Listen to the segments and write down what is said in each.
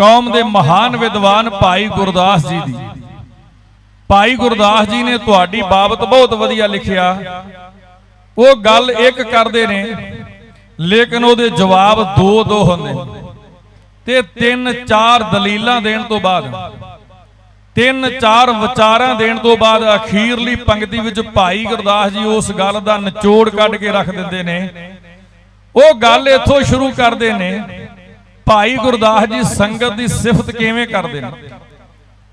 ਕੌਮ ਦੇ ਮਹਾਨ ਵਿਦਵਾਨ ਭਾਈ ਗੁਰਦਾਸ ਜੀ ਦੀ। ਭਾਈ ਗੁਰਦਾਸ ਜੀ ਨੇ ਤੁਹਾਡੀ ਬਾਬਤ ਬਹੁਤ ਵਧੀਆ ਲਿਖਿਆ। ਉਹ ਗੱਲ ਇੱਕ ਕਰਦੇ ਨੇ ਲੇਕਿਨ ਉਹਦੇ ਜਵਾਬ ਦੋ ਦੋ ਹੁੰਦੇ ਤੇ ਤਿੰਨ ਚਾਰ ਦਲੀਲਾਂ ਦੇਣ ਤੋਂ ਬਾਅਦ ਤਿੰਨ ਚਾਰ ਵਿਚਾਰਾਂ ਦੇਣ ਤੋਂ ਬਾਅਦ ਅਖੀਰਲੀ ਪੰਕਤੀ ਵਿੱਚ ਭਾਈ ਗੁਰਦਾਸ ਜੀ ਉਸ ਗੱਲ ਦਾ ਨਿਚੋੜ ਕੱਢ ਕੇ ਰੱਖ ਦਿੰਦੇ ਨੇ। ਉਹ ਗੱਲ ਇੱਥੋਂ ਸ਼ੁਰੂ ਕਰਦੇ ਨੇ ਭਾਈ ਗੁਰਦਾਸ ਜੀ ਸੰਗਤ ਦੀ ਸਿਫਤ ਕਿਵੇਂ ਕਰਦੇ ਨੇ?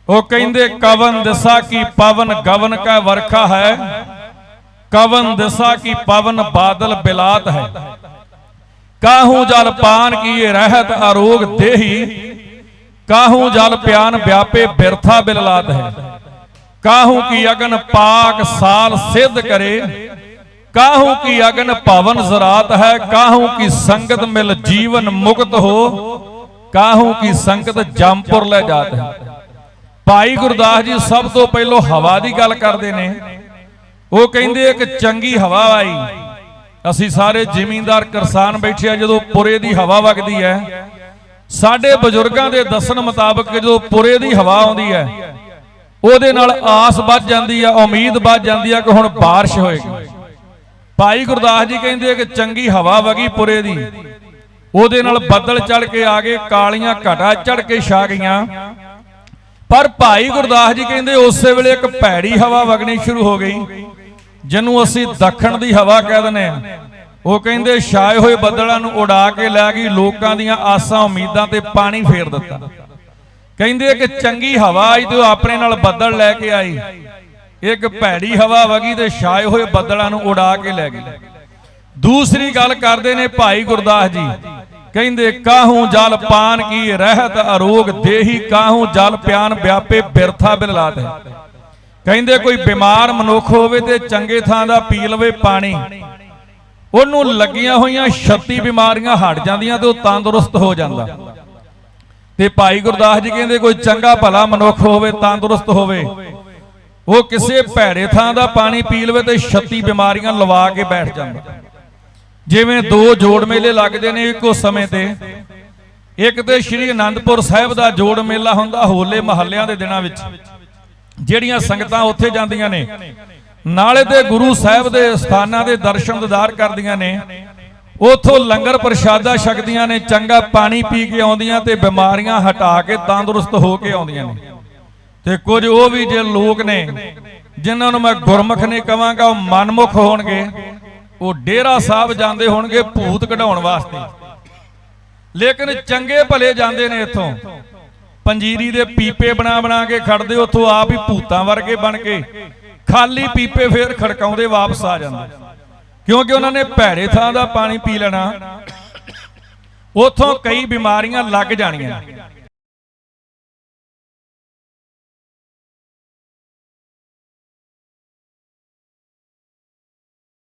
ਉਹ ਕਹਿੰਦੇ, ਕਵਨ ਦਿਸਾ ਕੀ ਪਵਨ ਗਵਨ ਕਾ ਵਰਖਾ ਹੈ। ਕਵਨ ਦਿਸਾ ਕੀ ਪਵਨ ਬਾਦਲ ਬਿਲਾਤ ਹੈ। ਕਾਹੂ ਜਲ ਪਾਨ ਕੀਏ ਰਹਿਤ ਅਰੋਗ ਦੇਹੀ। ਕਾਹੂ ਜਲ ਪਿਆਨ ਵਿਆਪੇ ਬਿਰਥਾ ਬਿਲਲਾਤ ਹੈ। ਕਾਹੂ ਕੀ ਅਗਨ ਪਾਕ ਸਾਲ ਸਿੱਧ ਕਰੇ। ਕਾਹੂ ਕੀ ਅਗਨ ਭਵਨ ਜ਼ਰਾਤ ਹੈ ਕਾਹੂ ਕੀ ਸੰਗਤ ਮਿਲ ਜੀਵਨ ਮੁਕਤ ਹੋ ਕਾਹੂ ਕੀ ਸੰਗਤ ਜੰਪੁਰ ਲੈ ਜਾਤ ਹੈ ਭਾਈ ਗੁਰਦਾਸ ਜੀ ਸਭ ਤੋਂ ਪਹਿਲਾਂ ਹਵਾ ਦੀ ਗੱਲ ਕਰਦੇ ਨੇ ਉਹ ਕਹਿੰਦੇ ਇੱਕ ਚੰਗੀ ਹਵਾ ਆਈ ਅਸੀਂ ਸਾਰੇ ਜ਼ਿਮੀਂਦਾਰ ਕਿਸਾਨ ਬੈਠੇ ਆ ਜਦੋਂ ਪੁਰੇ ਦੀ ਹਵਾ ਵਗਦੀ ਹੈ ਸਾਡੇ ਬਜ਼ੁਰਗਾਂ ਦੇ ਦੱਸਣ ਮੁਤਾਬਕ ਜਦੋਂ ਪੁਰੇ ਦੀ ਹਵਾ ਆਉਂਦੀ ਹੈ ਉਹਦੇ ਨਾਲ ਆਸ ਵੱਧ ਜਾਂਦੀ ਆ ਉਮੀਦ ਵੱਧ ਜਾਂਦੀ ਆ ਕਿ ਹੁਣ بارش ਹੋਏਗੀ ਭਾਈ ਗੁਰਦਾਸ ਜੀ ਕਹਿੰਦੇ ਕਿ ਚੰਗੀ ਹਵਾ ਵਗੀ ਪੁਰੇ ਦੀ। ਉਹਦੇ ਨਾਲ ਬੱਦਲ ਚੜ ਕੇ ਆ ਗਏ ਕਾਲੀਆਂ ਘਟਾ ਚੜ ਕੇ ਛਾ ਗਈਆਂ। ਪਰ ਭਾਈ ਗੁਰਦਾਸ ਜੀ ਕਹਿੰਦੇ ਉਸੇ ਵੇਲੇ ਇੱਕ ਭੈੜੀ ਹਵਾ ਵਗਣੀ ਸ਼ੁਰੂ ਹੋ ਗਈ ਜਿਹਨੂੰ ਅਸੀਂ ਦੱਖਣ ਦੀ ਹਵਾ ਕਹਿ ਦਿੰਦੇ ਆ। ਉਹ ਕਹਿੰਦੇ ਛਾਏ ਹੋਏ ਬੱਦਲਾਂ ਨੂੰ ਉਡਾ ਕੇ ਲੈ ਗਈ ਲੋਕਾਂ ਦੀਆਂ ਆਸਾਂ ਉਮੀਦਾਂ ਤੇ ਪਾਣੀ ਫੇਰ ਦਿੱਤਾ। ਕਹਿੰਦੇ ਕਿ ਚੰਗੀ ਹਵਾ ਆਈ ਤੇ ਉਹ ਆਪਣੇ ਨਾਲ ਬੱਦਲ ਲੈ ਕੇ ਆਈ। ਇੱਕ ਭੈੜੀ ਹਵਾ ਵਗੀ ਤੇ ਛਾਏ ਹੋਏ ਬੱਦਲਾਂ ਨੂੰ ਉਡਾ ਕੇ ਲੈ ਗਈ। ਦੂਸਰੀ ਗੱਲ ਕਰਦੇ ਨੇ ਭਾਈ ਗੁਰਦਾਸ ਜੀ, ਕਹਿੰਦੇ ਕਾਹੂ ਜਲ ਪਾਨ ਕੀ ਰਹਿਤ ਅਰੋਗ ਦੇਹੀ, ਕਾਹੂ ਜਲ ਪਿਆਨ ਵਿਆਪੇ ਬਿਰਥਾ ਬਿਲਲਾਤ ਹੈ। ਕਹਿੰਦੇ ਕੋਈ ਬਿਮਾਰ ਮਨੁੱਖ ਹੋਵੇ ਤੇ ਚੰਗੇ ਥਾਂ ਦਾ ਪੀ ਲਵੇ ਪਾਣੀ। ਉਹਨੂੰ ਲੱਗੀਆਂ ਹੋਈਆਂ 36 ਬਿਮਾਰੀਆਂ ਹਟ ਜਾਂਦੀਆਂ ਤੇ ਉਹ ਤੰਦਰੁਸਤ ਹੋ ਜਾਂਦਾ। ਤੇ ਭਾਈ ਗੁਰਦਾਸ ਜੀ ਕਹਿੰਦੇ ਕੋਈ ਚੰਗਾ ਭਲਾ ਮਨੁੱਖ ਹੋਵੇ, ਤੰਦਰੁਸਤ ਹੋਵੇ ਉਹ ਕਿਸੇ ਭੈੜੇ ਥਾਂ ਦਾ ਪਾਣੀ ਪੀ ਲਵੇ ਤੇ 36 ਬਿਮਾਰੀਆਂ ਲਵਾ ਕੇ ਬੈਠ ਜਾਂਦਾ। ਜਿਵੇਂ ਦੋ ਜੋੜ ਮੇਲੇ ਲੱਗਦੇ ਨੇ ਇੱਕੋ ਸਮੇਂ ਤੇ। ਇੱਕ ਤੇ। ਸ਼੍ਰੀ ਅਨੰਦਪੁਰ ਸਾਹਿਬ ਦਾ ਜੋੜ ਮੇਲਾ ਹੁੰਦਾ ਹੋਲੇ ਮਹੱਲਿਆਂ ਦੇ ਦਿਨਾਂ ਵਿੱਚ। ਜਿਹੜੀਆਂ ਸੰਗਤਾਂ ਉੱਥੇ ਜਾਂਦੀਆਂ ਨੇ। ਨਾਲੇ ਤੇ ਗੁਰੂ ਸਾਹਿਬ ਦੇ ਸਥਾਨਾਂ ਦੇ ਦਰਸ਼ਨ ਦਿਦਾਰ ਕਰਦੀਆਂ ਨੇ। ਉਥੋਂ ਲੰਗਰ ਪ੍ਰਸ਼ਾਦਾ ਛਕਦੀਆਂ ਨੇ ਚੰਗਾ ਪਾਣੀ ਪੀ ਕੇ ਆਉਂਦੀਆਂ ਤੇ ਬਿਮਾਰੀਆਂ ਹਟਾ ਕੇ ਤੰਦਰੁਸਤ ਹੋ ਕੇ ਆਉਂਦੀਆਂ ਨੇ। ਤੇ ਕੁਝ ਉਹ ਵੀ ਜੇ ਲੋਕ ਨੇ ਜਿਨ੍ਹਾਂ ਨੂੰ ਮੈਂ ਗੁਰਮੁਖ ਨਹੀਂ ਕਵਾਂਗਾ ਉਹ ਮਨਮੁਖ ਹੋਣਗੇ। ਉਹ ਡੇਰਾ ਸਾਹਿਬ ਜਾਂਦੇ ਹੋਣਗੇ ਭੂਤ ਕਢਾਉਣ ਵਾਸਤੇ। ਲੇਕਿਨ ਚੰਗੇ ਭਲੇ ਜਾਂਦੇ ਨੇ ਇੱਥੋਂ। ਪੰਜੀਰੀ ਦੇ ਪੀਪੇ ਬਣਾ ਬਣਾ ਕੇ ਖੜਦੇ, ਉੱਥੋਂ ਆਪ ਹੀ ਭੂਤਾਂ ਵਰਗੇ ਬਣ ਕੇ ਖਾਲੀ ਪੀਪੇ ਫੇਰ ਖੜਕਾਉਂਦੇ ਵਾਪਸ ਆ ਜਾਂਦੇ। ਕਿਉਂਕਿ ਉਹਨਾਂ ਨੇ ਭੈੜੇ ਥਾਂ ਦਾ ਪਾਣੀ ਪੀ ਲੈਣਾ। ਉਥੋਂ ਕਈ ਬਿਮਾਰੀਆਂ ਲੱਗ ਜਾਣੀਆਂ।